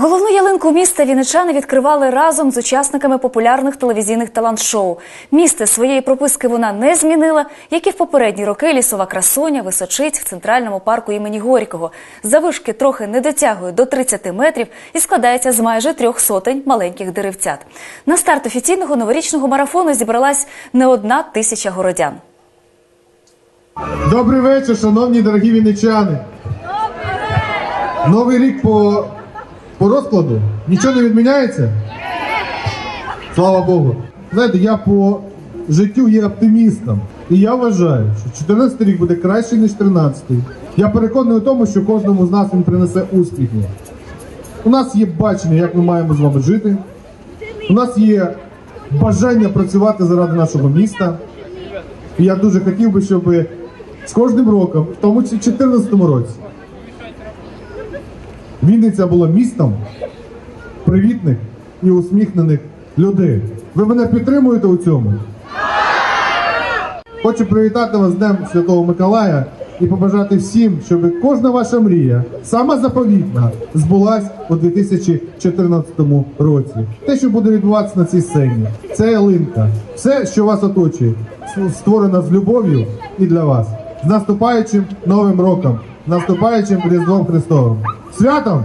Головну ялинку міста вінничани відкривали разом з учасниками популярних телевізійних талант-шоу. Місце своєї прописки вона не змінила, як і в попередні роки лісова красуня височить в центральному парку імені Горького. Завишки трохи не дотягує до 30 метрів і складається з майже трьох сотень маленьких деревцят. На старт офіційного новорічного марафону зібралась не одна тисяча городян. Добрий вечір, шановні дорогі вінничани. Новий рік по, по розкладу нічого не відміняється? Слава Богу. Знаєте, я по життю є оптимістом. І я вважаю, що 14 рік буде кращий, ніж 13-й. Я переконаний у тому, що кожному з нас він принесе успіхи. У нас є бачення, як ми маємо з вами жити. У нас є бажання працювати заради нашого міста. І я дуже хотів би, щоб з кожним роком, в тому числі 2014 році, Вінниця була містом привітних і усміхнених людей. Ви мене підтримуєте у цьому? Хочу привітати вас з Днем Святого Миколая і побажати всім, щоб кожна ваша мрія, сама заповітна, збулась у 2014 році. Те, що буде відбуватися на цій сцені, це ялинка. Все, що вас оточує, створено з любов'ю і для вас. З наступаючим новим роком, наступаючим Різдвом Христовим. Святом!